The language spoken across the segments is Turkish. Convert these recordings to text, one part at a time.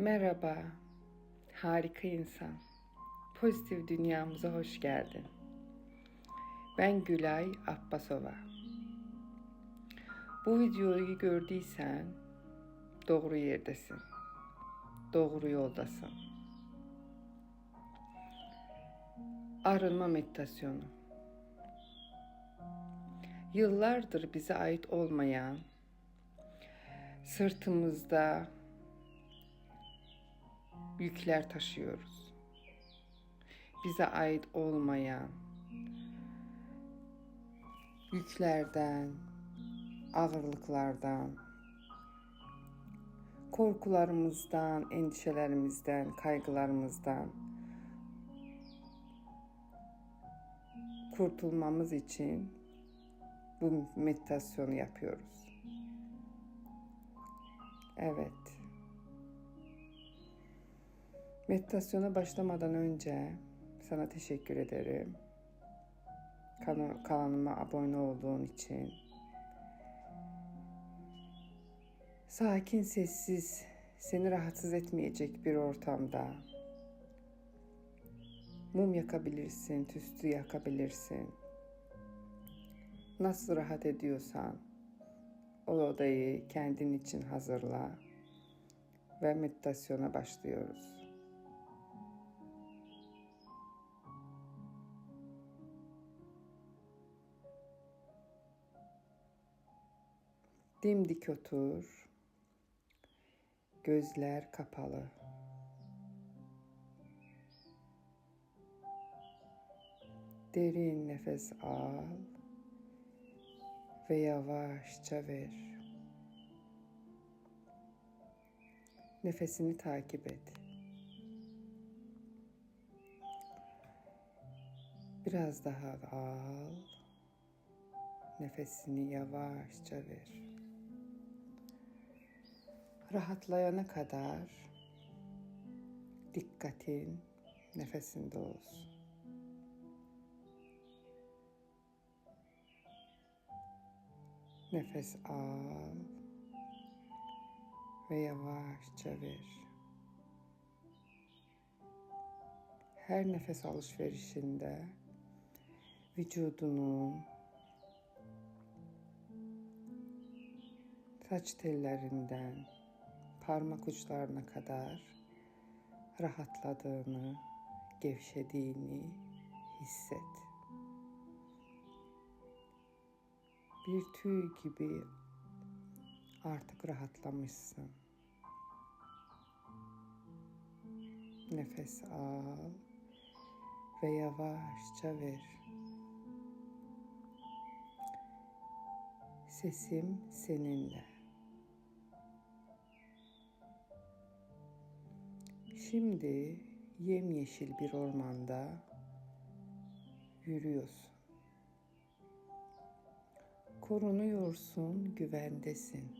Merhaba, harika insan. Pozitif dünyamıza hoş geldin. Ben Gülay Abbasova. Bu videoyu gördüysen doğru yerdesin. Doğru yoldasın. Arınma meditasyonu. Yıllardır bize ait olmayan, sırtımızda yükler taşıyoruz. Bize ait olmayan yüklerden, ağırlıklardan, korkularımızdan, endişelerimizden, kaygılarımızdan kurtulmamız için bu meditasyonu yapıyoruz. Evet. Meditasyona başlamadan önce sana teşekkür ederim. Kana- Kanalıma abone olduğun için. Sakin, sessiz, seni rahatsız etmeyecek bir ortamda mum yakabilirsin, tüstü yakabilirsin. Nasıl rahat ediyorsan o odayı kendin için hazırla ve meditasyona başlıyoruz. Dimdik otur. Gözler kapalı. Derin nefes al ve yavaşça ver. Nefesini takip et. Biraz daha al. Nefesini yavaşça ver. Rahatlayana kadar dikkatin nefesinde olsun. Nefes al ve yavaşça ver. Her nefes alışverişinde vücudunun saç tellerinden parmak uçlarına kadar rahatladığını, gevşediğini hisset. Bir tüy gibi artık rahatlamışsın. Nefes al ve yavaşça ver. Sesim seninle. Şimdi yemyeşil bir ormanda yürüyorsun. Korunuyorsun, güvendesin.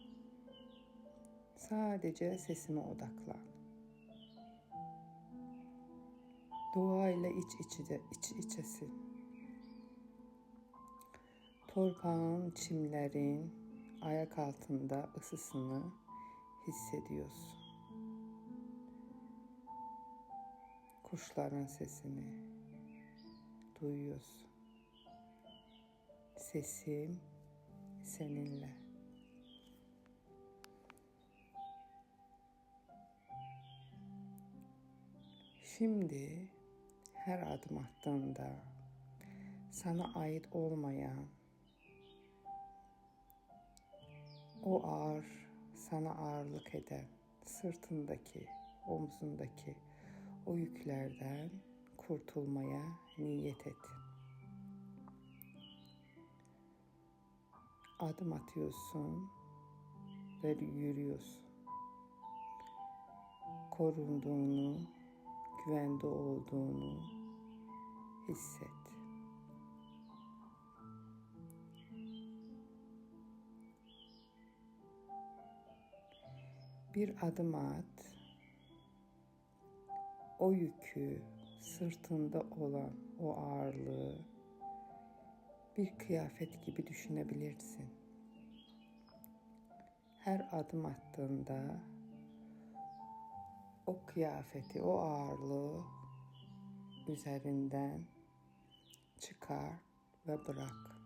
Sadece sesime odaklan. Doğayla iç içe, iç içesin. Torpağın, çimlerin ayak altında ısısını hissediyorsun. Kuşların sesini duyuyorsun. Sesim seninle. Şimdi her adım attığında sana ait olmayan o ağır, sana ağırlık eden sırtındaki, omzundaki o yüklerden kurtulmaya niyet et. Adım atıyorsun ve yürüyorsun. Korunduğunu, güvende olduğunu hisset. Bir adım at. O yükü, sırtında olan o ağırlığı bir kıyafet gibi düşünebilirsin. Her adım attığında o kıyafeti, o ağırlığı üzerinden çıkar ve bırak.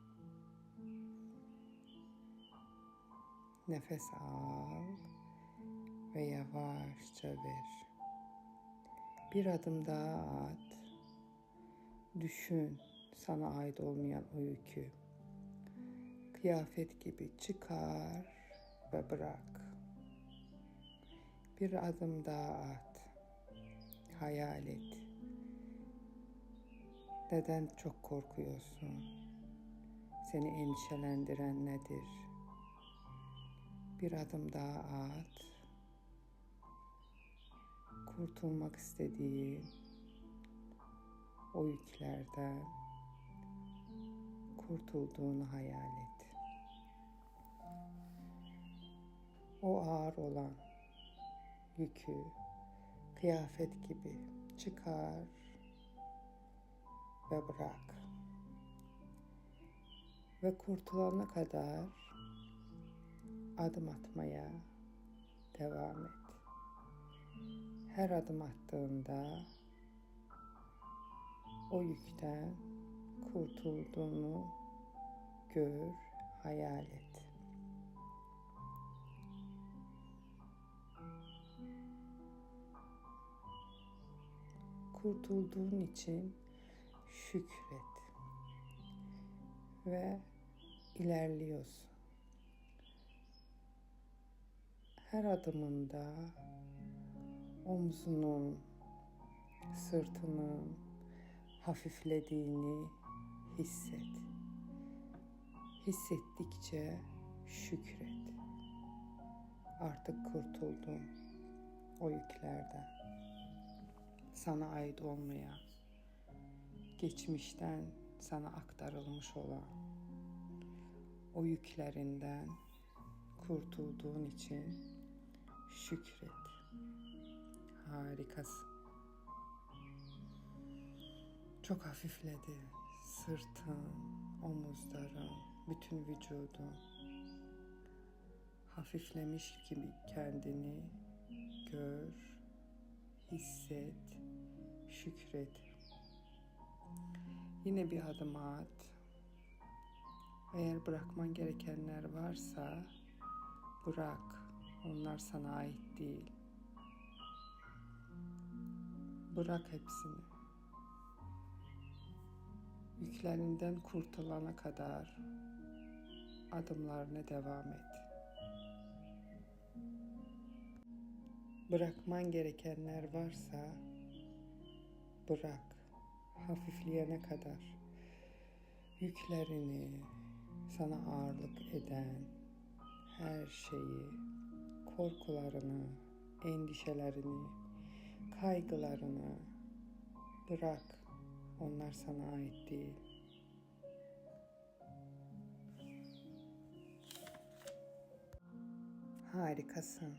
Nefes al ve yavaşça ver. Bir adım daha at. Düşün sana ait olmayan o yükü. Kıyafet gibi çıkar ve bırak. Bir adım daha at. Hayal et. Neden çok korkuyorsun? Seni endişelendiren nedir? Bir adım daha at. Kurtulmak istediğin o yüklerden kurtulduğunu hayal et. O ağır olan yükü kıyafet gibi çıkar ve bırak. Ve kurtulana kadar adım atmaya devam et. Her adım attığında o yükten kurtulduğunu gör, hayal et. Kurtulduğun için şükret ve ilerliyorsun. Her adımında omzunun, sırtının hafiflediğini hisset. Hissettikçe şükret. Artık kurtuldun o yüklerden. Sana ait olmayan, geçmişten sana aktarılmış olan o yüklerinden kurtulduğun için şükret. Harikasın. Çok hafifledi. Sırtın, omuzların, bütün vücudun. Hafiflemiş gibi kendini gör, hisset, şükret. Yine bir adım at. Eğer bırakman gerekenler varsa bırak. Onlar sana ait değil. Bırak hepsini. Yüklerinden kurtulana kadar adımlarına devam et. Bırakman gerekenler varsa bırak. Hafifleyene kadar yüklerini sana ağırlık eden her şeyi, korkularını, endişelerini, kaygılarını bırak. Onlar sana ait değil. Harikasın.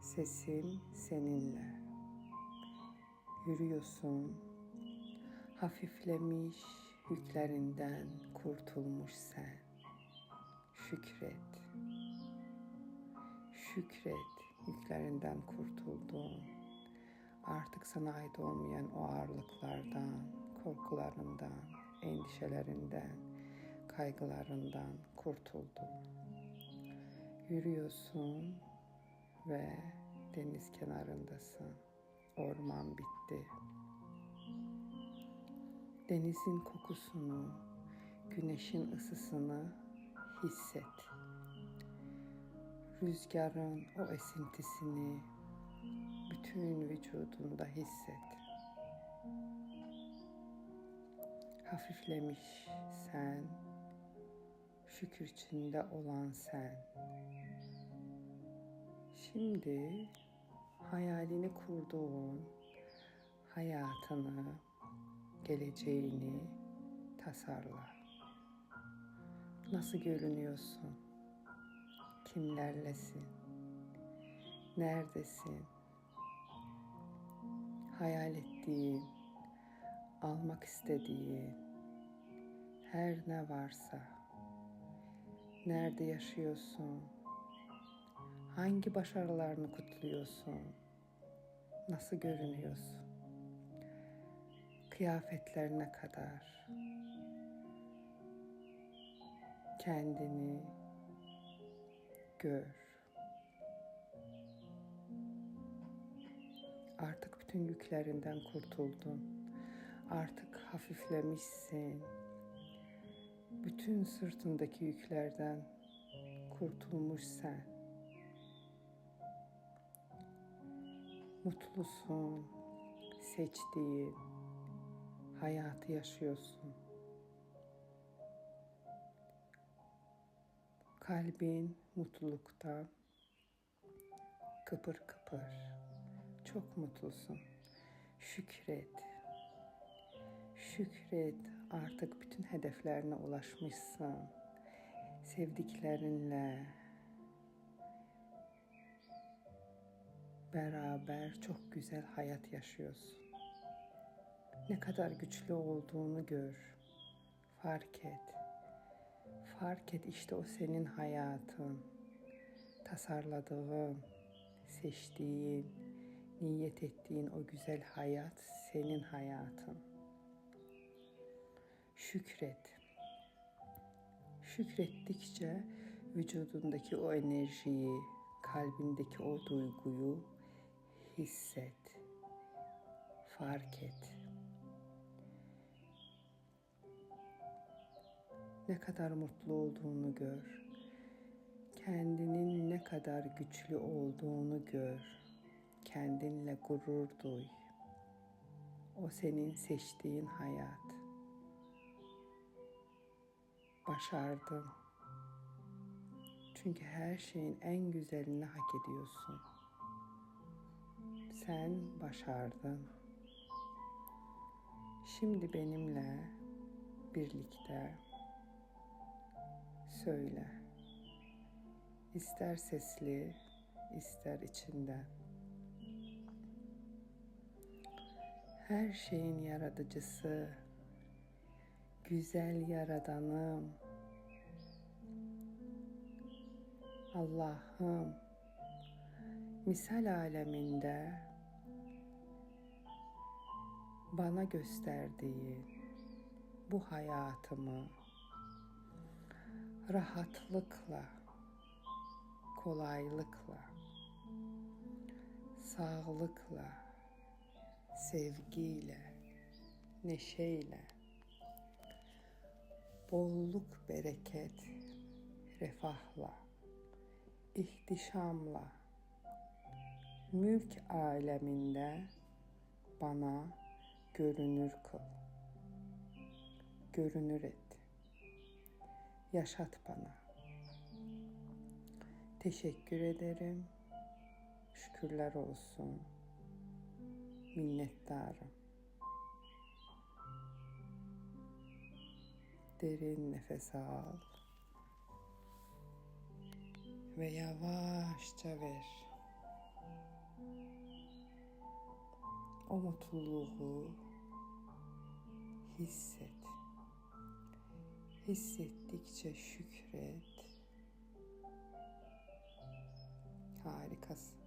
Sesin seninle. Yürüyorsun. Hafiflemiş yüklerinden kurtulmuş sen. Şükret. Şükret yüklerinden kurtuldun. Artık sana ait olmayan o ağırlıklardan, korkularından, endişelerinden, kaygılarından kurtuldun. Yürüyorsun ve deniz kenarındasın. Orman bitti. Denizin kokusunu, güneşin ısısını hisset. Rüzgarın o esintisini bütün vücudunda hisset. Hafiflemiş sen, şükür içinde olan sen. Şimdi hayalini kurduğun hayatını, geleceğini tasarla. Nasıl görünüyorsun? Kimlerlesin? Neredesin? Hayal ettiğin, almak istediğin her ne varsa nerede yaşıyorsun? Hangi başarılarını kutluyorsun? Nasıl görünüyorsun? Kıyafetlerine kadar kendini gör. Artık bütün yüklerinden kurtuldun. Artık hafiflemişsin. Bütün sırtındaki yüklerden kurtulmuş sen. Mutlusun. Seçtiğin hayatı yaşıyorsun. Kalbin mutluluktan kıpır kıpır. Çok mutlusun. Şükret. Şükret artık bütün hedeflerine ulaşmışsın. Sevdiklerinle beraber çok güzel hayat yaşıyorsun. Ne kadar güçlü olduğunu gör. Fark et. Fark et işte o senin hayatın. Tasarladığın, seçtiğin, niyet ettiğin o güzel hayat senin hayatın. Şükret. Şükrettikçe vücudundaki o enerjiyi, kalbindeki o duyguyu hisset. Fark et. Ne kadar mutlu olduğunu gör. Kendinin ne kadar güçlü olduğunu gör. Kendinle gurur duy. O senin seçtiğin hayat. Başardın. Çünkü her şeyin en güzelini hak ediyorsun. Sen başardın. Şimdi benimle birlikte söyle. İster sesli, ister içinden. Her şeyin yaratıcısı, güzel yaradanım. Allah'ım misal aleminde bana gösterdiğin bu hayatımı rahatlıkla, kolaylıkla, sağlıkla, sevgiyle, neşeyle, bolluk, bereket, refahla, ihtişamla, mülk aleminde bana görünür kıl. Görünür et. Yaşat bana. Teşekkür ederim. Şükürler olsun. Minnettarım. Derin nefes al. Ve yavaşça ver. O mutluluğu hisset. Hissettikçe şükret. Harikasın.